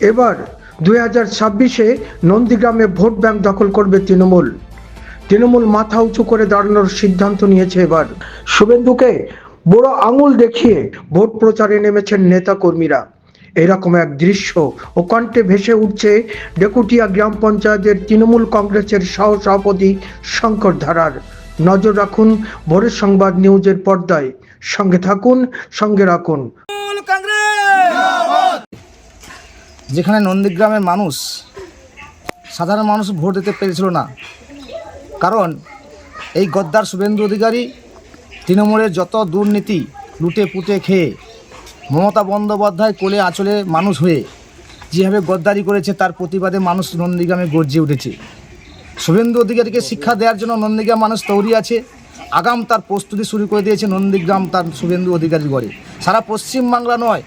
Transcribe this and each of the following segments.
এবার দুই হাজার ছাব্বিশে নন্দীগ্রামে ভোট ব্যাংক দখল করবে তৃণমূল। তৃণমূল মাথা উঁচু করে দাঁড়ানোর সিদ্ধান্ত নিয়েছে এবার। শুভেন্দুকে বড় আঙুল দেখিয়ে ভোট প্রচারে নেমেছেন নেতা কর্মীরা এরকম এক দৃশ্য ও কণ্ঠে ভেসে উঠছে ডেকুটিয়া গ্রাম পঞ্চায়েতের তৃণমূল কংগ্রেসের সহ সভাপতি শঙ্কর ধারার। নজর রাখুন ভোরের সংবাদ নিউজের পর্দায়। সঙ্গে থাকুন, সঙ্গে রাখুন। যেখানে নন্দীগ্রামের মানুষ, সাধারণ মানুষ ভোট দিতে পেরেছিল না। কারণ এই গদ্দার শুভেন্দু অধিকারী তৃণমূলের যত দুর্নীতি, লুটে পুটে খেয়ে, মমতা বন্দ্যোপাধ্যায় কোলে আঁচলে মানুষ হয়ে যেভাবে গদ্দারি করেছে, তার প্রতিবাদে মানুষ নন্দীগ্রামে গর্জে উঠেছে। শুভেন্দু অধিকারীকে শিক্ষা দেওয়ার জন্য নন্দীগ্রাম মানুষ তৈরি আছে। আগাম তার প্রস্তুতি শুরু করে দিয়েছে নন্দীগ্রাম তার শুভেন্দু অধিকারীর গড়ে সারা পশ্চিমবাংলা নয়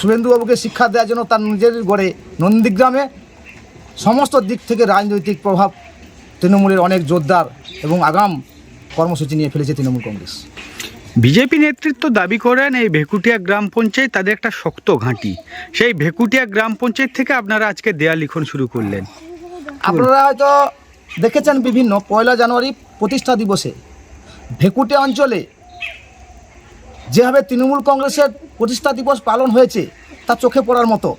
শুভেন্দুবাবুকে শিক্ষা দেওয়ার জন্য তার নিজের গড়ে নন্দীগ্রামে সমস্ত দিক থেকে রাজনৈতিক প্রভাব তৃণমূলের অনেক জোরদার এবং আগাম কর্মসূচি নিয়ে ফেলেছে তৃণমূল কংগ্রেস। বিজেপি নেতৃত্ব দাবি করেন এই ভেকুটিয়া গ্রাম পঞ্চায়েত তাদের একটা শক্ত ঘাঁটি। সেই ভেকুটিয়া গ্রাম পঞ্চায়েত থেকে আপনারা আজকে দেয়া লিখন শুরু করলেন। আপনারা হয়তো দেখেছেন বিভিন্ন পয়লা জানুয়ারি প্রতিষ্ঠা দিবসে ভেকুটিয়া অঞ্চলে যেভাবে তৃণমূল কংগ্রেসের প্রতিষ্ঠা দিবস পালন হয়েছে, তা চোখে পড়ার মতো।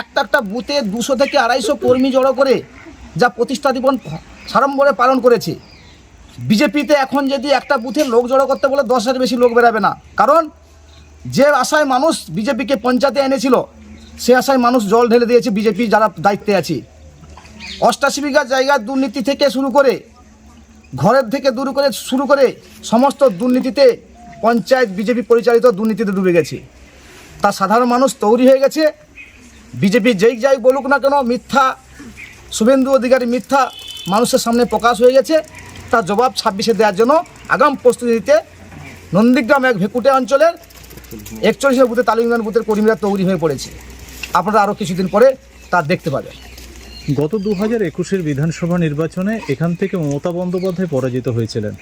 একটা একটা বুথে দুশো থেকে আড়াইশো কর্মী জড়ো করে যা প্রতিষ্ঠা দিবস সাড়ম্বরে পালন করেছে। বিজেপিতে এখন যদি একটা বুথে লোক জড়ো করতে বলে, দশ হাজার বেশি লোক বেরাবে না। কারণ, যে আশায় মানুষ বিজেপিকে পঞ্চায়েতে এনেছিল, সে আশায় মানুষ জল ঢেলে দিয়েছে বিজেপি যারা দায়িত্বে আছে। অষ্টাশি বিঘা জায়গার দুর্নীতি থেকে শুরু করে, ঘরের থেকে দূর করে, শুরু করে সমস্ত দুর্নীতিতে পঞ্চায়েত বিজেপি পরিচালিত দুর্নীতিতে ডুবে গেছে। তা সাধারণ মানুষ তৈরি হয়ে গেছে। বিজেপি যেই যাই বলুক না কেন মিথ্যা, শুভেন্দু অধিকারী মিথ্যা মানুষের সামনে প্রকাশ হয়ে গেছে। তার জবাব ছাব্বিশে দেওয়ার জন্য আগাম প্রস্তুতি নিতে নন্দীগ্রাম এক ভেকুটে অঞ্চলের একচল্লিশের বুথে তালিমগান বুথের কর্মীরা তৈরি হয়ে পড়েছে। আপনারা আরও কিছুদিন পরে তা দেখতে পাবেন। গত দু হাজার একুশের বিধানসভা নির্বাচনে এখান থেকে মমতা বন্দ্যোপাধ্যায় পরাজিত হয়েছিলেন।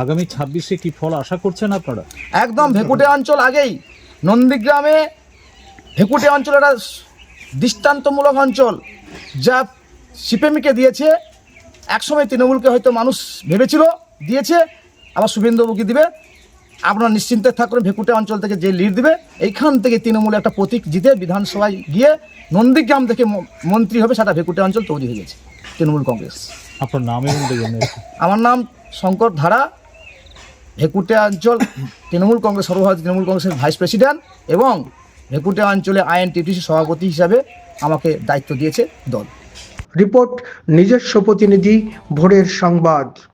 আগামী ছাব্বিশে কি ফল আশা করছেন আপনারা? একদম ভেকুটে অঞ্চল আগেই। নন্দীগ্রামে ভেকুটে অঞ্চল একটা দৃষ্টান্তমূলক অঞ্চল যা সিপিএমকে দিয়েছে। একসময় তৃণমূলকে হয়তো মানুষ ভেবেছিল দিয়েছে। আবার শুভেন্দুবাবুকে দিবে। আপনারা নিশ্চিন্তে থাকুন ভেকুটে অঞ্চল থেকে যে লিড দিবে এইখান থেকে তৃণমূল একটা প্রতীক জিতে বিধানসভায় গিয়ে নন্দীগ্রাম থেকে মন্ত্রী হবে সেটা ভেকুটে অঞ্চল তৈরি হয়ে গেছে তৃণমূল কংগ্রেস। আপনার নাম আমার নাম শঙ্কর ধারা। ভেকুটে অঞ্চল, তৃণমূল কংগ্রেস, সর্বভারতীয় তৃণমূল কংগ্রেসের ভাইস প্রেসিডেন্ট এবং ভেকুটিয়া অঞ্চলে আইএনটিটিসি সভাপতি হিসাবে আমাকে দায়িত্ব দিয়েছে দল। রিপোর্ট, নিজস্ব প্রতিনিধি, ভোরের সংবাদ।